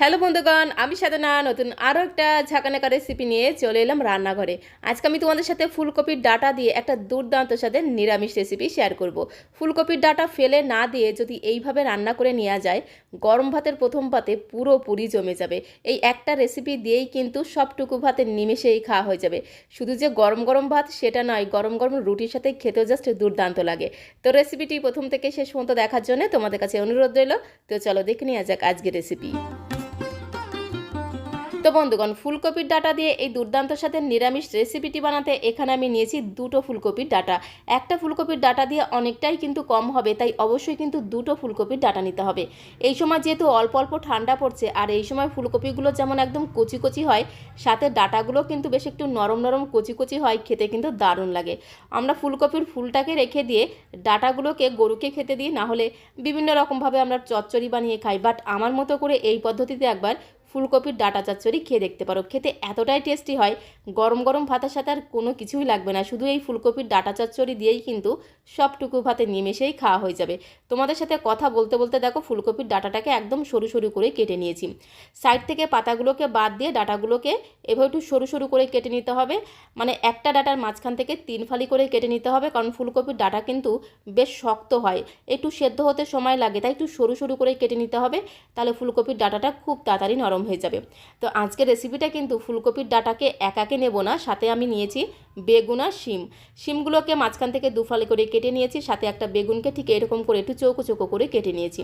Hello বন্ধুগণ, আমি সাধনা, নতুন আরও একটা ঝাঁকানাকা রেসিপি নিয়ে চলে এলাম রান্নাঘরে। আজকে আমি তোমাদের সাথে ফুলকপির ডাটা দিয়ে একটা দুর্দান্ত সাথে নিরামিষ রেসিপি শেয়ার করব। ফুলকপির ডাটা ফেলে না দিয়ে যদি এইভাবে রান্না করে নেওয়া যায়, গরম ভাতের প্রথম পাতে পুরোপুরি জমে যাবে। এই একটা রেসিপি দিয়েই কিন্তু সবটুকু ভাতের নিমেষেই খাওয়া হয়ে যাবে। শুধু যে গরম গরম ভাত সেটা নয়, গরম গরম রুটির সাথে খেতেও জাস্ট দুর্দান্ত লাগে। তো রেসিপিটি প্রথম থেকে শেষ পর্যন্ত দেখার জন্য তোমাদের কাছে অনুরোধ রইল। তো চলো দেখে নেওয়া যাক আজকের রেসিপি তো বন্ধুগণ, ফুলকপির ডাটা দিয়ে এই দুর্দান্ত সাথে নিরামিষ রেসিপিটি বানাতে এখানে আমি নিয়েছি দুটো ফুলকপির ডাটা। একটা ফুলকপির ডাটা দিয়ে অনেকটাই কিন্তু কম হবে, তাই অবশ্যই কিন্তু দুটো ফুলকপির ডাটা নিতে হবে। এই সময় যেহেতু অল্প অল্প ঠান্ডা পড়ছে, আর এই সময় ফুলকপিগুলো যেমন একদম কচি কচি হয়, সাথে ডাটাগুলো কিন্তু বেশ একটু নরম নরম কচি কচি হয়, খেতে কিন্তু দারুণ লাগে। আমরা ফুলকপির ফুলটাকে রেখে দিয়ে ডাটাগুলোকে গরুকে খেতে দিই, না হলে বিভিন্ন রকমভাবে আমরা চচ্চড়ি বানিয়ে খাই, বাট আমার মতো করে এই পদ্ধতিতে একবার ফুলকপির ডাটা চচ্চড়ি খেয়ে দেখতে পারো। খেতে এতটাই টেস্টি হয়, গরম গরম ভাতের সাথে আর কোনো কিছুই লাগবে না। শুধু এই ফুলকপির ডাটা চচ্চড়ি দিয়েই কিন্তু সবটুকু ভাতে নিমেষেই খাওয়া হয়ে যাবে। তোমাদের সাথে কথা বলতে বলতে দেখো ফুলকপির ডাটাটাকে একদম সরু সরু করে কেটে নিয়েছি। সাইড থেকে পাতাগুলোকে বাদ দিয়ে ডাটাগুলোকে এভাবে একটু সরু সরু করে কেটে নিতে হবে। মানে একটা ডাটার মাঝখান থেকে তিন ফালি করে কেটে নিতে হবে, কারণ ফুলকপির ডাটা কিন্তু বেশ শক্ত হয়। একটু সেদ্ধ হতে সময় লাগে, তাই একটু সরু সরু করে কেটে নিতে হবে। তাহলে ফুলকপির ডাটাটা খুব তাড়াতাড়ি নরম হয়ে যাবে। তো আজকের রেসিপিটা কিন্তু ফুলকপির ডাটাকে একাকে নেব না, সাথে আমি নিয়েছি বেগুন আর শিম। শিমগুলোকে মাঝখান থেকে দুফালে করে কেটে নিয়েছি, সাথে একটা বেগুনকে ঠিক এরকম করে একটু চৌকো চৌকো করে কেটে নিয়েছি।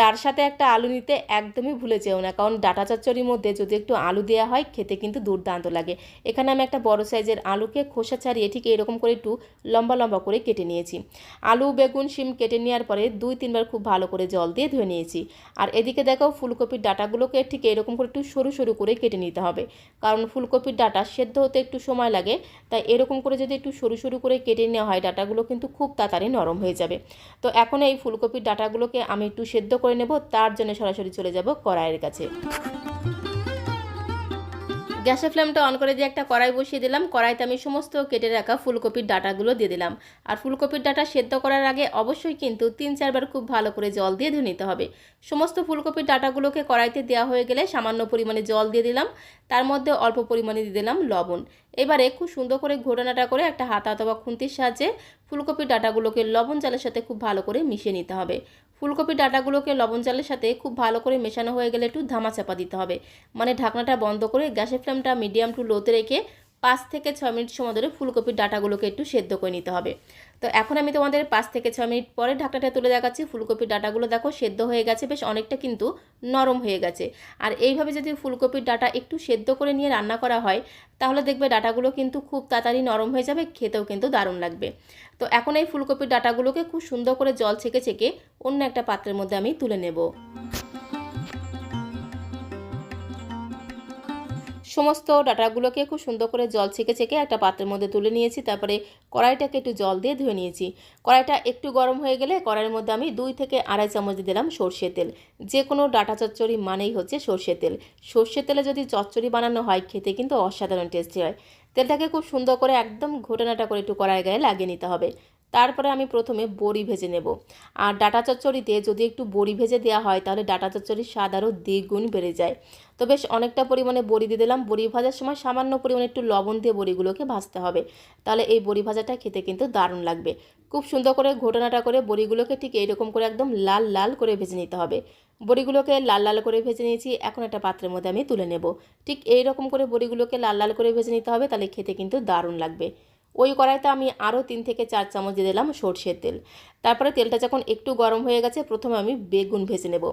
তার সাথে একটা আলু নিতে একদমই ভুলে যেও না, কারণ ডাটা চচ্চড়ির মধ্যে যদি একটু আলু দেওয়া হয়, খেতে কিন্তু দুর্দান্ত লাগে। এখানে আমি একটা বড় সাইজের আলুকে খোসা ছাড়িয়ে ঠিক এরকম করে একটু লম্বা লম্বা করে কেটে নিয়েছি। আলু, বেগুন, শিম কেটে নেওয়ার পরে দুই, তিনবার খুব ভালো করে জল দিয়ে ধুয়ে নিয়েছি। আর এদিকে দেখো ফুলকপির ডাটাগুলোকে ঠিক এরকম করে একটু সরু সরু করে কেটে নিতে হবে, কারণ ফুলকপির ডাটা সেদ্ধ হতে একটু সময় লাগে, তাই এরকম করে যদি একটু সরু সরু করে কেটে নেওয়া হয়, ডাটাগুলো কিন্তু খুব তাড়াতাড়ি নরম হয়ে যাবে। তো এখন এই ফুলকপির ডাটাগুলোকে আমি একটু সেদ্ধ করে নেব, তার জন্য সরাসরি চলে যাব কড়াইয়ের কাছে। গ্যাসের ফ্লেমটা অন করে দিয়ে একটা কড়াই বসিয়ে দিলাম। কড়াইতে আমি সমস্ত কেটে রাখা ফুলকপির ডাটাগুলো দিয়ে দিলাম। আর ফুলকপির ডাটা সেদ্ধ করার আগে অবশ্যই কিন্তু তিন চারবার খুব ভালো করে জল দিয়ে ধুয়ে নিতে হবে। সমস্ত ফুলকপির ডাটাগুলোকে কড়াইতে দেওয়া হয়ে গেলে সামান্য পরিমাণে জল দিয়ে দিলাম। তার মধ্যে অল্প পরিমাণে দিয়ে দিলাম লবণ। এবারে খুব সুন্দর করে ঘোটানাটা করে একটা হাতা অথবা খুন্তির সাহায্যে ফুলকপির ডাটাগুলোকে লবণ জালের সাথে খুব ভালো করে মিশিয়ে নিতে হবে। ফুলকপির ডাটাগুলোকে লবণ জালের সাথে খুব ভালো করে মেশানো হয়ে গেলে একটু ধামা চাপা দিতে হবে। মানে ঢাকনাটা বন্ধ করে গ্যাসের ফ্লেমটা মিডিয়াম টু লোতে রেখে পাঁচ থেকে ছয় মিনিট সময় ধরে ফুলকপির ডাটাগুলোকে একটু সেদ্ধ করে নিতে হবে। তো এখন আমি তোমাদের পাঁচ থেকে ছয় মিনিট পরে ঢাকনাটা তুলে দেখাচ্ছি। ফুলকপির ডাটাগুলো দেখো সেদ্ধ হয়ে গেছে, বেশ অনেকটা কিন্তু নরম হয়ে গেছে। আর এইভাবে যদি ফুলকপির ডাটা একটু সেদ্ধ করে নিয়ে রান্না করা হয়, তাহলে দেখবে ডাটাগুলো কিন্তু খুব তাড়াতাড়ি নরম হয়ে যাবে, খেতেও কিন্তু দারুণ লাগবে। তো এখন এই ফুলকপির ডাটাগুলোকে খুব সুন্দর করে জল ছেঁকে ছেঁকে অন্য একটা পাত্রের মধ্যে আমি তুলে নেব। সমস্ত ডাটাগুলোকে খুব সুন্দর করে জল ছেঁকে ছেঁকে একটা পাত্রের মধ্যে তুলে নিয়েছি, তারপরে কড়াইটাকে একটু জল দিয়ে ধুয়ে নিয়েছি। কড়াইটা একটু গরম হয়ে গেলে কড়াইয়ের মধ্যে আমি দুই থেকে আড়াই চামচ দিয়ে দিলাম সর্ষের তেল। যে কোনো ডাটা চচ্চড়ি মানেই হচ্ছে সর্ষের তেল। সর্ষের তেলে যদি চচ্চড়ি বানানো হয়, খেতে কিন্তু অসাধারণ টেস্টি হয়। তেলটাকে খুব সুন্দর করে একদম ঘোটানাটা করে একটু কড়াই গায়ে লাগিয়ে নিতে হবে। তারপরে আমি প্রথমে বড়ি ভেজে নেব। আর ডাটা চচ্চড়িতে যদি একটু বড়ি ভেজে দেওয়া হয়, তাহলে ডাটা চচ্চড়ির স্বাদ আরও দ্বিগুণ বেড়ে যায়। তো বেশ অনেকটা পরিমাণে বড়ি দিয়ে দিলাম। বড়ি ভাজার সময় সামান্য পরিমাণে একটু লবণ দিয়ে বড়িগুলোকে ভাজতে হবে। তাহলে এই বড়ি ভাজাটা খেতে কিন্তু দারুণ লাগবে। খুব সুন্দর করে ঘটনাটা করে বড়িগুলোকে ঠিক এইরকম করে একদম লাল লাল করে ভেজে নিতে হবে। বড়িগুলোকে লাল লাল করে ভেজে নিয়েছি। এখন একটা পাত্রের মধ্যে আমি তুলে নেব। ঠিক এই রকম করে বড়িগুলোকে লাল লাল করে ভেজে নিতে হবে, তাহলে খেতে কিন্তু দারুণ লাগবে। ওই কড়াইতে আমি আরও তিন থেকে চার চামচ দিয়ে দিলাম সর্ষের তেল। তারপরে তেলটা যখন একটু গরম হয়ে গেছে, প্রথমে আমি বেগুন ভেজে নেব।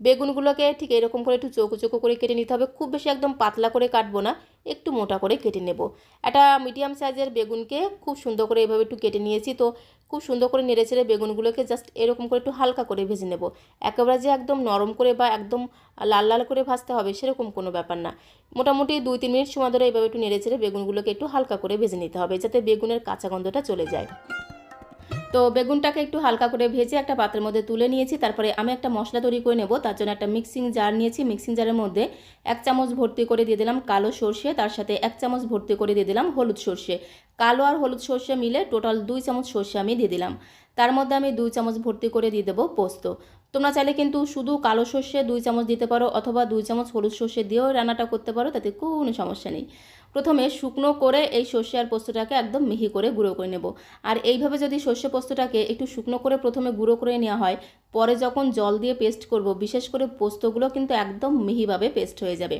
বেগুনগুলোকে ঠিক এরকম করে একটু চৌকো চৌকো করে কেটে নিতে হবে। খুব বেশি একদম পাতলা করে কাটবো না, একটু মোটা করে কেটে নেব। একটা মিডিয়াম সাইজের বেগুনকে খুব সুন্দর করে এভাবে একটু কেটে নিয়েছি। তো খুব সুন্দর করে নেড়ে চেড়ে বেগুনগুলোকে জাস্ট এরকম করে একটু হালকা করে ভেজে নেব। একেবারে যে একদম নরম করে বা একদম লাল লাল করে ভাজতে হবে সেরকম কোনো ব্যাপার না। মোটামুটি দুই তিন মিনিট সময় ধরে এইভাবে একটু নেড়ে ছেড়ে বেগুনগুলোকে একটু হালকা করে ভেজে নিতে হবে যাতে বেগুনের কাঁচা গন্ধটা চলে যায়। তো বেগুনটাকে একটু হালকা করে ভেজে একটা পাত্রের মধ্যে তুলে নিয়েছি। তারপরে আমি একটা মশলা তৈরি করে নেব, তার জন্য একটা মিক্সিং জার নিয়েছি। মিক্সিং জারের মধ্যে এক চামচ ভর্তি করে দিয়ে দিলাম কালো সর্ষে, তার সাথে এক চামচ ভর্তি করে দিয়ে দিলাম হলুদ সর্ষে। কালো আর হলুদ সর্ষে মিলে টোটাল দুই চামচ সর্ষে আমি দিয়ে দিলাম। তার মধ্যে আমি দুই চামচ ভর্তি করে দিয়ে দেবো পোস্ত। তোমরা চাইলে কিন্তু শুধু কালো সর্ষে দুই চামচ দিতে পারো, অথবা দুই চামচ হলুদ সর্ষে দিয়েও রান্নাটা করতে পারো, তাতে কোনো সমস্যা নেই। প্রথমে শুকনো করে এই সর্ষে আর পোস্তটাকে একদম মিহি করে গুঁড়ো করে নেব। আর এইভাবে যদি সর্ষে পোস্তটাকে একটু শুকনো করে প্রথমে গুঁড়ো করে নেওয়া হয়, পরে যখন জল দিয়ে পেস্ট করব, বিশেষ করে পোস্তগুলো কিন্তু একদম মিহিভাবে পেস্ট হয়ে যাবে।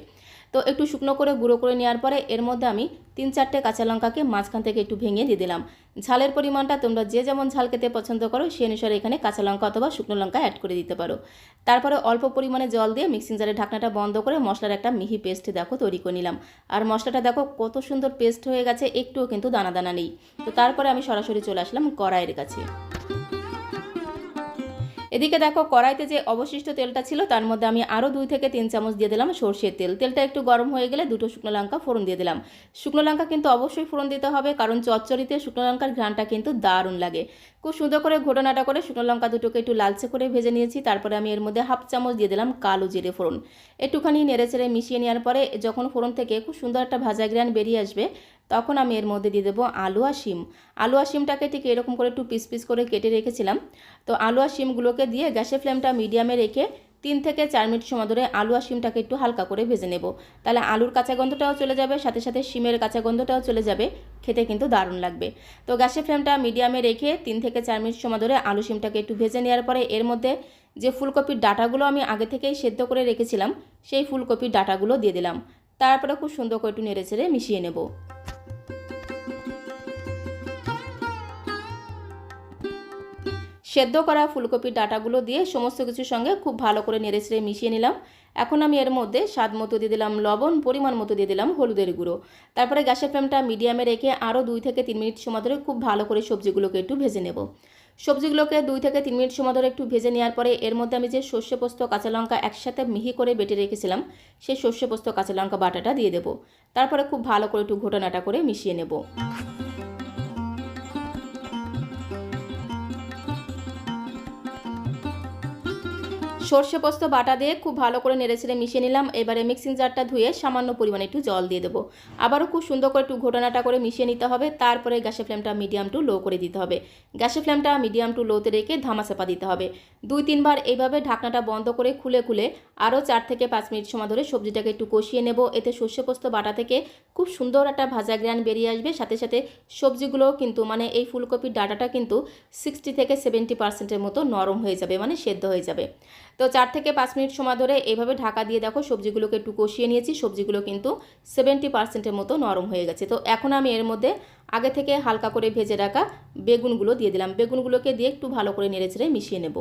তো একটু শুকনো করে গুঁড়ো করে নেওয়ার পরে এর মধ্যে আমি তিন চারটে কাঁচা লঙ্কাকে মাঝখান থেকে একটু ভেঙে দিয়ে দিলাম। ঝালের পরিমাণটা তোমরা যে যেমন ঝাল খেতে পছন্দ করো, সেই অনুসারে এখানে কাঁচা লঙ্কা অথবা শুকনো লঙ্কা অ্যাড করে দিতে পারো। তারপরে অল্প পরিমাণে জল দিয়ে মিক্সিং জারের ঢাকনাটা বন্ধ করে মশলার একটা মিহি পেস্ট দেখো তৈরি করে নিলাম। আর মশলাটা দেখো কত সুন্দর পেস্ট হয়ে গেছে, একটুও কিন্তু দানা দানা নেই। তো তারপরে আমি সরাসরি চলে আসলাম কড়াইয়ের কাছে। এদিকে দেখো, কড়াইতে যে অবশিষ্ট তেলটা ছিল, তার মধ্যে আমি আরও দুই থেকে তিন চামচ দিয়ে দিলাম সর্ষের তেল। তেলটা একটু গরম হয়ে গেলে দুটো শুকনো লঙ্কা ফোড়ন দিয়ে দিলাম। শুকনো লঙ্কা কিন্তু অবশ্যই ফোড়ন দিতে হবে, কারণ চচ্চড়িতে শুকনো লঙ্কার ঘ্রাণটা কিন্তু দারুণ লাগে। খুব সুন্দর করে ঘটনাটা করে শুকনো লঙ্কা দুটোকে একটু লালচে করে ভেজে নিয়েছি, তারপরে আমি এর মধ্যে হাফ চামচ দিয়ে দিলাম কালো জিরে ফোড়ন। একটুখানি নেড়ে চেড়ে মিশিয়ে নেওয়ার পরে যখন ফোড়ন থেকে খুব সুন্দর একটা ভাজা গ্রান বেরিয়ে আসবে তখন আমি এর মধ্যে দিয়ে দেবো আলু আর শিম। আলু আর শিমটাকে ঠিক এরকম করে একটু পিস পিস করে কেটে রেখেছিলাম। তো আলু আর শিমগুলোকে দিয়ে গ্যাসের ফ্লেমটা মিডিয়ামে রেখে তিন থেকে চার মিনিট সময় ধরে আলু আর শিমটাকে একটু হালকা করে ভেজে নেব। তাহলে আলুর কাঁচা গন্ধটাও চলে যাবে, সাথে সাথে শিমের কাঁচা গন্ধটাও চলে যাবে। খেতে কিন্তু দারুণ লাগবে। তো গ্যাসের ফ্লেমটা মিডিয়ামে রেখে তিন থেকে চার মিনিট সময় ধরে আলু শিমটাকে একটু ভেজে নেওয়ার পরে এর মধ্যে যে ফুলকপির ডাটাগুলো আমি আগে থেকেই সেদ্ধ করে রেখেছিলাম, সেই ফুলকপির ডাটাগুলো দিয়ে দিলাম। তারপরে খুব সুন্দর করে একটু নেড়ে ছেড়ে মিশিয়ে নেব। সেদ্ধ করা ফুলকপির ডাটাগুলো দিয়ে সমস্ত কিছুর সঙ্গে খুব ভালো করে নেড়ে ছেড়ে মিশিয়ে নিলাম। এখন আমি এর মধ্যে স্বাদ মতো দিয়ে দিলাম লবণ, পরিমাণ মতো দিয়ে দিলাম হলুদের গুঁড়ো। তারপরে গ্যাসের ফ্লেমটা মিডিয়ামে রেখে আরও দুই থেকে তিন মিনিট সময় ধরে খুব ভালো করে সবজিগুলোকে একটু ভেজে নেব। সবজিগুলোকে দুই থেকে তিন মিনিট সময় ধরে একটু ভেজে নেওয়ার পরে এর মধ্যে আমি যে সর্ষে পোস্ত, কাঁচা লঙ্কা একসাথে মিহি করে বেটে রেখেছিলাম, সেই সর্ষে পোস্ত, কাঁচা লঙ্কা বাটাটা দিয়ে দেবো। তারপরে খুব ভালো করে একটু ঘটনাটা করে মিশিয়ে নেব। সর্ষে পোস্ত বাটা দিয়ে খুব ভালো করে নেড়েছেড়ে মিশিয়ে নিলাম। এবারে মিক্সিং জারটা ধুয়ে সামান্য পরিমাণে একটু জল দিয়ে দেবো। আবারও খুব সুন্দর করে একটু ঘটনাটা করে মিশিয়ে নিতে হবে। তারপরে গ্যাসের ফ্লেমটা মিডিয়াম টু লো করে দিতে হবে। গ্যাসের ফ্লেমটা মিডিয়াম টু লোতে রেখে ধামা চাপা দিতে হবে। দুই তিনবার এইভাবে ঢাকনাটা বন্ধ করে খুলে খুলে আরও চার থেকে পাঁচ মিনিট সময় ধরে সবজিটাকে একটু কষিয়ে নেব। এতে সর্ষে পোস্ত বাটা থেকে খুব সুন্দর একটা ভাজা গ্রান বেরিয়ে আসবে। সাথে সাথে সবজিগুলোও কিন্তু মানে এই ফুলকপির ডাটাটা কিন্তু সিক্সটি থেকে সেভেন্টি পার্সেন্টের মতো নরম হয়ে যাবে মানে সেদ্ধ হয়ে যাবে। তো চার থেকে পাঁচ মিনিট সময় ধরে এইভাবে ঢাকা দিয়ে দেখো সবজিগুলোকে একটু কষিয়ে নিয়েছি। সবজিগুলো কিন্তু সেভেন্টি পার্সেন্টের মতো নরম হয়ে গেছে। তো এখন আমি এর মধ্যে আগে থেকে হালকা করে ভেজে রাখা বেগুনগুলো দিয়ে দিলাম। বেগুনগুলোকে দিয়ে একটু ভালো করে নেড়ে চেড়ে মিশিয়ে নেব।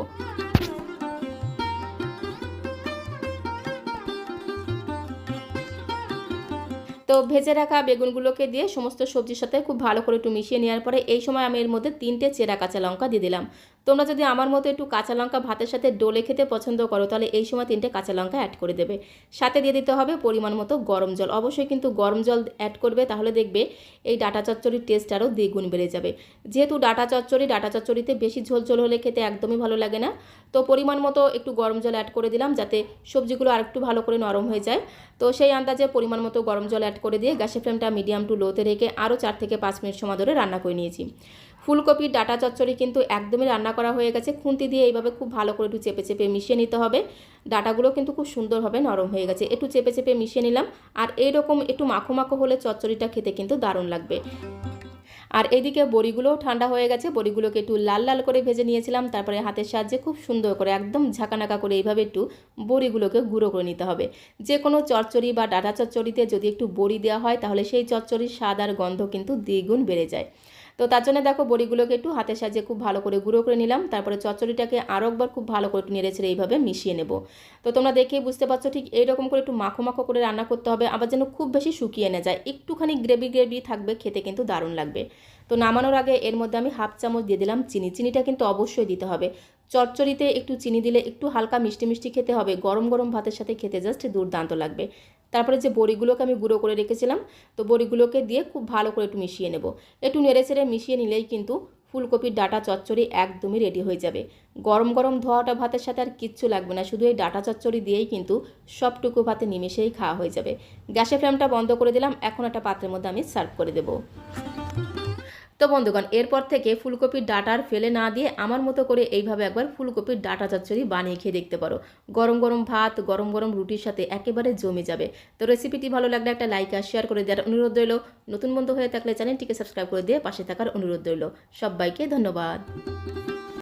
তো ভেজে রাখা বেগুনগুলোকে দিয়ে সমস্ত সবজির সাথে খুব ভালো করে একটু মিশিয়ে নেওয়ার পরে এই সময় আমি এর মধ্যে তিনটে চেরা কাঁচা লঙ্কা দিয়ে দিলাম। তোমরা যদি আমার মতো একটু কাঁচা লঙ্কা ভাতের সাথে ডোলে খেতে পছন্দ করো, তাহলে এই সময় তিনটে কাঁচা লঙ্কা অ্যাড করে দেবে। সাথে দিয়ে দিতে হবে পরিমাণ মতো গরম জল। অবশ্যই কিন্তু গরম জল অ্যাড করবে, তাহলে দেখবে এই ডাটা চচ্চড়ির টেস্ট আরও দ্বিগুণ বেড়ে যাবে। যেহেতু ডাটা চচ্চড়ি, ডাটা চচ্চড়িতে বেশি ঝোল ঝোল হলে খেতে একদমই ভালো লাগে না। তো পরিমাণ মতো একটু গরম জল অ্যাড করে দিলাম, যাতে সবজিগুলো আরেকটু ভালো করে নরম হয়ে যায়। তো সেই আন্দাজে পরিমাণ মতো গরম জল অ্যাড করে দিয়ে গ্যাসের ফ্লেমটা মিডিয়াম টু লোতে রেখে আরও চার থেকে পাঁচ মিনিট সময় ধরে রান্না করে নিয়েছি। ফুলকপির ডাটা চচ্চড়ি কিন্তু একদমই রান্না করা হয়ে গেছে। খুন্তি দিয়ে এইভাবে খুব ভালো করে একটু চেপে চেপে মিশিয়ে নিতে হবে। ডাটাগুলো কিন্তু খুব সুন্দরভাবে নরম হয়ে গেছে। একটু চেপে চেপে মিশিয়ে নিলাম। আর এইরকম একটু মাখো মাখো হলে চচ্চড়িটা খেতে কিন্তু দারুণ লাগবে। আর এদিকে বড়িগুলোও ঠান্ডা হয়ে গেছে। বড়িগুলোকে একটু লাল লাল করে ভেজে নিয়েছিলাম। তারপরে হাতের সাহায্যে খুব সুন্দর করে, একদম ঝাঁকানাকা করে এইভাবে একটু বড়িগুলোকে গুঁড়ো করে নিতে হবে। যে কোনো চচ্চড়ি বা ডাটা চচ্চড়িতে যদি একটু বড়ি দেওয়া হয়, তাহলে সেই চচ্চড়ির স্বাদ আর গন্ধ কিন্তু দ্বিগুণ বেড়ে যায়। তো তার জন্য দেখো বড়িগুলোকে একটু হাতের সাজিয়ে খুব ভালো করে গুঁড়ো করে নিলাম। তারপরে চচ্চড়িটাকে আরও একবার খুব ভালো করে একটু নেড়ে ছেড়ে এইভাবে মিশিয়ে নেব। তো তোমরা দেখে বুঝতে পারছ ঠিক এইরকম করে একটু মাখো মাখো করে রান্না করতে হবে, আবার যেন খুব বেশি শুকিয়ে না যায়। একটুখানি গ্রেভি গ্রেভি থাকবে, খেতে কিন্তু দারুণ লাগবে। তো নামানোর আগে এর মধ্যে আমি হাফ চামচ দিয়ে দিলাম চিনি। চিনিটা কিন্তু অবশ্যই দিতে হবে। চচ্চড়িতে একটু চিনি দিলে একটু হালকা মিষ্টি মিষ্টি খেতে হবে। গরম গরম ভাতের সাথে খেতে জাস্ট দুর্দান্ত লাগবে। তারপরে যে বড়িগুলোকে আমি গুঁড়ো করে রেখেছিলাম, তো বড়িগুলোকে দিয়ে খুব ভালো করে একটু মিশিয়ে নেব। একটু নেড়ে ছেড়ে মিশিয়ে নিলেই কিন্তু ফুলকপির ডাটা চচ্চড়ি একদমই রেডি হয়ে যাবে। গরম গরম ধোয়াটা ভাতের সাথে আর কিচ্ছু লাগবে না, শুধু এই ডাটা চচ্চড়ি দিয়েই কিন্তু সবটুকু ভাতে নিমেষেই খাওয়া হয়ে যাবে। গ্যাসের ফ্লেমটা বন্ধ করে দিলাম, এখন একটা পাত্রের মধ্যে আমি সার্ভ করে দেবো। তো বন্ধুগণ এরপর থেকে ফুলকপির ডাটার ফেলে না দিয়ে আমার মতো করে এইভাবে একবার ফুলকপির ডাটা চচ্চড়ি বানিয়ে খেয়ে দেখতে পারো। গরম গরম ভাত, গরম গরম রুটির সাথে একেবারে জমে যাবে। তো রেসিপিটি ভালো লাগলে একটা লাইক আর শেয়ার করে দেওয়ার অনুরোধ রইল। নতুন বন্ধু হয়ে থাকলে চ্যানেলটিকে সাবস্ক্রাইব করে দিয়ে পাশে থাকার অনুরোধ রইল। সবাইকে ধন্যবাদ।